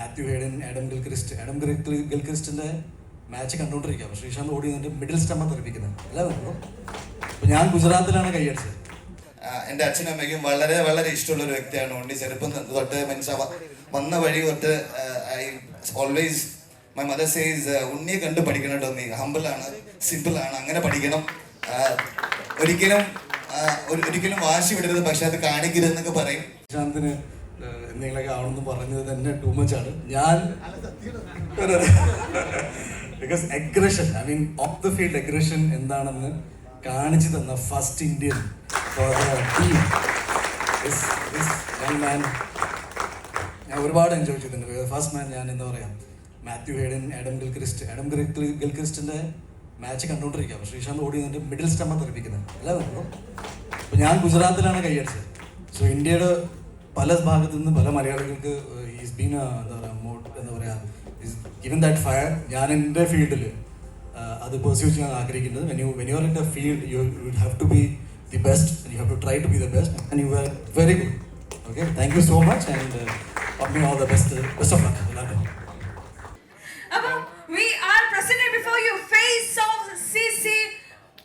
Matthew Hayden Adam Gilchrist. Adam Gil- ഗിൽക്രിസ്റ്റിന്റെ match കണ്ടുകൊണ്ടിരിക്കുക അപ്പോൾ ശ്രീശാന്ത് ഓടി നിന്നിട്ട് മിഡിൽ സ്റ്റമ്മ തെറിപ്പിക്കുന്നത്. അല്ല ബ്രോ അപ്പോൾ ഞാൻ ഗുജറാത്തിലാണ് കൈയടിച്ചത് എന്റെ എന്റെ അച്ഛനും അമ്മയ്ക്കും വളരെ വളരെ ഇഷ്ടമുള്ള ഒരു വ്യക്തിയാണ്. ഉണ്ണി ചെറുപ്പം തൊട്ട് മീൻസ് വന്ന വഴി തൊട്ട് I always my mother says ഉണ്ണിയെ കണ്ട് പഠിക്കണം കേട്ടോ നീ? സിമ്പിൾ ആണ് അങ്ങനെ പഠിക്കണം. ഒരിക്കലും ഒരിക്കലും വാശി വിടരുത് പക്ഷെ അത് കാണിക്കരുതെന്നൊക്കെ പറയും. ശ്രീശാന്തിന് ഏഹ്, ആണെന്ന് പറഞ്ഞത് തന്നെ ടൂ മച്ച് ആണ്. ഞാൻ because aggression I mean off the field aggression എന്താണെന്ന് കാണിച്ചു തന്ന ഫസ്റ്റ് ഇന്ത്യൻ ഞാൻ ഒരുപാട് എൻജോയ് ചെയ്തിട്ടുണ്ട്. ഫസ്റ്റ് മാൻ ഞാൻ എന്താ പറയാ Matthew Hayden Adam Gilchrist Adam Gil- ഗിൽക്രിസ്റ്റിന്റെ match കണ്ടുകൊണ്ടിരിക്കുക. ശ്രീശാന്ത് ഓടി നിന്നിട്ട് മിഡിൽ സ്റ്റമ്മ തെറിപ്പിക്കുന്നത്. അല്ല അപ്പോൾ ഞാൻ ഗുജറാത്തിലാണ് കൈയടിച്ചത്. സോ ഇന്ത്യയുടെ പല ഭാഗത്തു നിന്ന് പല മലയാളികൾക്ക് ഈസ് ബീൻ എന്താ പറയുക മോ എന്താ പറയുക ഗിവൻ ദാറ്റ് ഫയർ ഞാൻ എന്റെ ഫീൽഡിൽ അത് പെർസ്യൂ ചെയ്യാൻ ആഗ്രഹിക്കുന്നത്. When you when you are in the field you you have to be the best you have to try to be the best and you are very good okay thank you so much and me all the best best of luck എല്ലാവർക്കും we are presented before you face of CC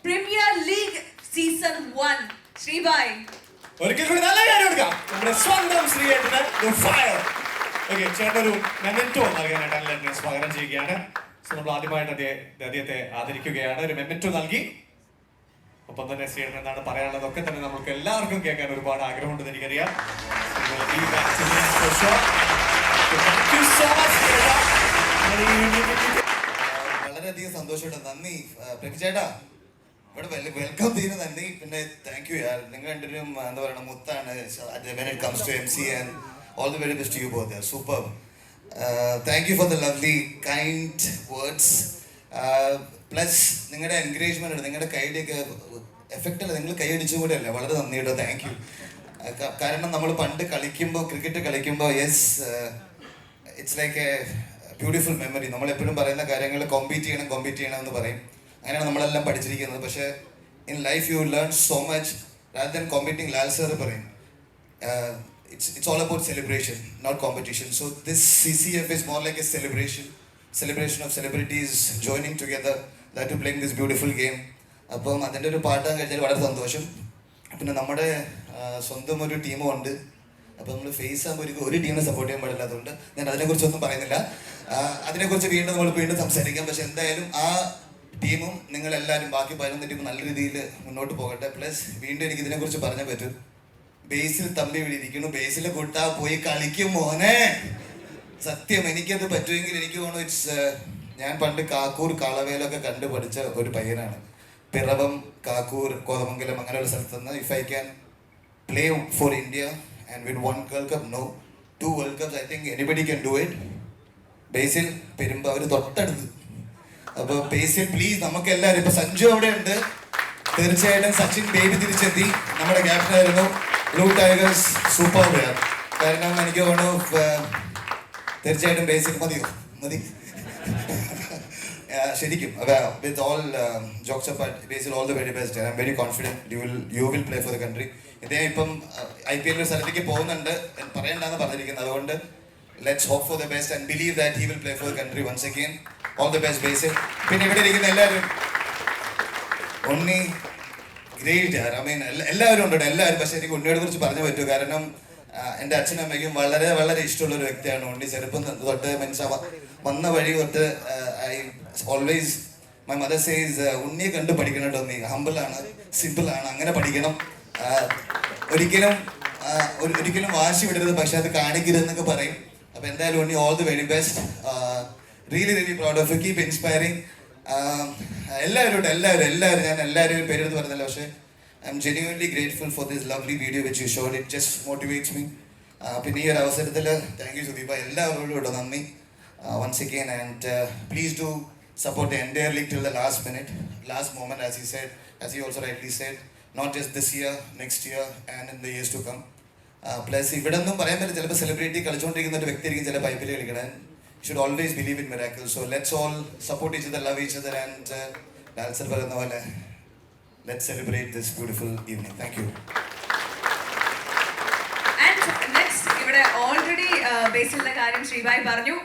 Premier League Season 1. Sreebhai ഒരിക്കൽ കൂടി നല്ല കാര്യം കൊടുക്കാം നമ്മുടെ സ്വന്തം ശ്രീയേട്ടന് fire okay ചേട്ടൻ ഒരു മെമെന്റോ നൽകാനായിട്ട് അല്ലെന്നെ സ്വാഗതം ചെയ്യുകയാണ്. സോ നമ്മൾ ആദ്യമായിട്ട് അദ്ദേഹം അദ്ദേഹത്തെ ആദരിക്കുകയാണ്. ഒരു മെമെന്റോ നൽകി. ഒപ്പം തന്നെ ശ്രീയേട്ടൻ എന്താണ് പറയാനുള്ളതൊക്കെ തന്നെ നമുക്ക് എല്ലാവർക്കും കേൾക്കാൻ ഒരുപാട് ആഗ്രഹമുണ്ടെന്ന് എനിക്കറിയാം. വളരെയധികം സന്തോഷമുണ്ട്. നന്ദി. പ്രഭു ചേട്ടാ. ഇവിടെ വെൽക്കം ചെയ്യുന്ന പിന്നെ താങ്ക് യു യാർ. നിങ്ങൾ രണ്ടുപേരും എന്താ പറയുക മുത്താണ്. When comes to M C and all the very best you both super thank you for the lovely kind words plus നിങ്ങളുടെ എൻകറേജ്മെന്റ് നിങ്ങളുടെ കൈയുടെയൊക്കെ എഫക്റ്റ് അല്ല. നിങ്ങൾ കൈയടിച്ചും കൂടെ അല്ലേ. വളരെ നന്ദി കേട്ടോ താങ്ക് യു കാരണം നമ്മൾ പണ്ട് കളിക്കുമ്പോൾ ക്രിക്കറ്റ് കളിക്കുമ്പോൾ yes it's like a beautiful memory നമ്മൾ എപ്പോഴും പറയുന്ന കാര്യങ്ങൾ കോമ്പീറ്റ് ചെയ്യണം കോമ്പീറ്റ് ചെയ്യണം എന്ന് പറയും. അങ്ങനെയാണ് നമ്മളെല്ലാം പഠിച്ചിരിക്കുന്നത്. പക്ഷേ in life you learn so much rather than competing Lal sir പറയും it's it's all about celebration not competition so this C C F is more like a celebration celebration of celebrities joining together that to playing this beautiful game അപ്പം അതിന്റെ ഒരു പാട്ടാൻ കഴിഞ്ഞാൽ വളരെ സന്തോഷം. പിന്നെ നമ്മുടെ സ്വന്തം ഒരു ടീമും ഉണ്ട്. അപ്പോൾ നമ്മൾ ഫേസ് ആകുമ്പോൾ ഒരു ഒരു ടീമിനെ സപ്പോർട്ട് ചെയ്യാൻ പാടില്ല. അതുകൊണ്ട് ഞാൻ അതിനെക്കുറിച്ചൊന്നും പറയുന്നില്ല. അതിനെക്കുറിച്ച് വീണ്ടും നമ്മൾ വീണ്ടും സംസാരിക്കാം. പക്ഷെ എന്തായാലും ആ ടീമും നിങ്ങളെല്ലാവരും ബാക്കി പതിനൊന്ന് ടീം നല്ല രീതിയിൽ മുന്നോട്ട് പോകട്ടെ. പ്ലസ് വീണ്ടും എനിക്ക് ഇതിനെക്കുറിച്ച് പറഞ്ഞേ പറ്റും. ബേസിൽ തമ്പി വിളിയിരിക്കുന്നു ബേസിൽ കുട്ടാ പോയി കളിക്കും മോനെ. സത്യം എനിക്കത് പറ്റുമെങ്കിൽ എനിക്ക് തോന്നുന്നു ഇറ്റ്സ് ഞാൻ പണ്ട് കാക്കൂർ കാളവേലൊക്കെ കണ്ടു പഠിച്ച ഒരു പയ്യനാണ്. പിറവം കാക്കൂർ കോതമംഗലം അങ്ങനെയുള്ള സ്ഥലത്ത് നിന്ന് if I can play for India and win one world cup no two world cup I think anybody can do it Basil Perumba അവർ തൊട്ടടുത്ത്. അപ്പോൾ പേസിൽ പ്ലീസ് നമുക്ക് എല്ലാവരും ഇപ്പൊ സഞ്ജു അവിടെ ഉണ്ട് തീർച്ചയായിട്ടും സച്ചിൻ ബേബി തിരിച്ചെത്തി. നമ്മുടെ ക്യാപ്റ്റൻ ആയിരുന്നു. ബ്ലൂ ടൈഗേഴ്സ് സൂപ്പർ പ്ലെയർ കാരണം എനിക്ക് തോന്നുന്നു തീർച്ചയായിട്ടും ബേസിൽ മതിയോ? മതി. ശരിക്കും. With all jokes Basil all the very best I'm very confident you will you will play for the country ഇദ്ദേഹം ഇപ്പം ഐ പി എല്ലിൽ സ്ഥലത്തേക്ക് പോകുന്നുണ്ട്. പറയണ്ടെന്ന് പറഞ്ഞിരിക്കുന്നത് അതുകൊണ്ട് let's hope for the best and believe that he will play for country once again all the best base പിന്നെ ഇവിടെ ഇരിക്കുന്ന എല്ലാവരും ഉണ്ണി ഗ്രേറ്റ് ഐ മീൻ എല്ലാവരും ഉണ്ട്? എല്ലാവരും. പക്ഷെ എനിക്ക് ഉണ്ണിയെ കുറിച്ച് പറഞ്ഞു പറ്റൂ. കാരണം എന്റെ അച്ഛനും അമ്മയ്ക്കും വളരെ വളരെ ഇഷ്ടമുള്ള ഒരു വ്യക്തിയാണ് ഉണ്ണി. ചെറുപ്പം തൊട്ട് മീൻസ് വന്ന വഴി തൊട്ട് I always my mother says ഉണ്ണിയെ കണ്ട് പഠിക്കണം കേട്ടോ നീ. ഹമ്പിളാണ് സിമ്പിളാണ് അങ്ങനെ പഠിക്കണം. ഒരിക്കലും ഒരിക്കലും വാശി വിടരുത് പക്ഷെ അത് കാണിക്കരുതെന്നൊക്കെ പറയും. അപ്പോൾ എന്തായാലും Unni all the very best really really proud of keep inspiring എല്ലാവരും എല്ലാവരും എല്ലാവരും. ഞാൻ എല്ലാവരും പേരെടുത്ത് പറഞ്ഞില്ല പക്ഷേ I'm genuinely grateful for this lovely video വെച്ച് you showed it just motivates me പിന്നെ ഈ ഒരു അവസരത്തിൽ താങ്ക് യു സുദീപ. എല്ലാവരോടും കേട്ടോ നന്ദി. Once again and please do support entirely till the last minute last moment as you said as you also rightly said not just this year next year and in the years to come plus ഇവിടെ ഒന്നും പറയാൻ പറ്റില്ല. ചിലപ്പോൾ celebrity കളിച്ചുകൊണ്ടിരിക്കുന്ന ഒരു വ്യക്തിയായിരിക്കും ചില പൈപ്പിൽ കളിക്കണം. Should always believe in miracle so let's all support each love each and dancer പറയുന്ന പോലെ let celebrate this beautiful evening thank you already ബേസിലുള്ള കാര്യം ശ്രീബായ് പറഞ്ഞു.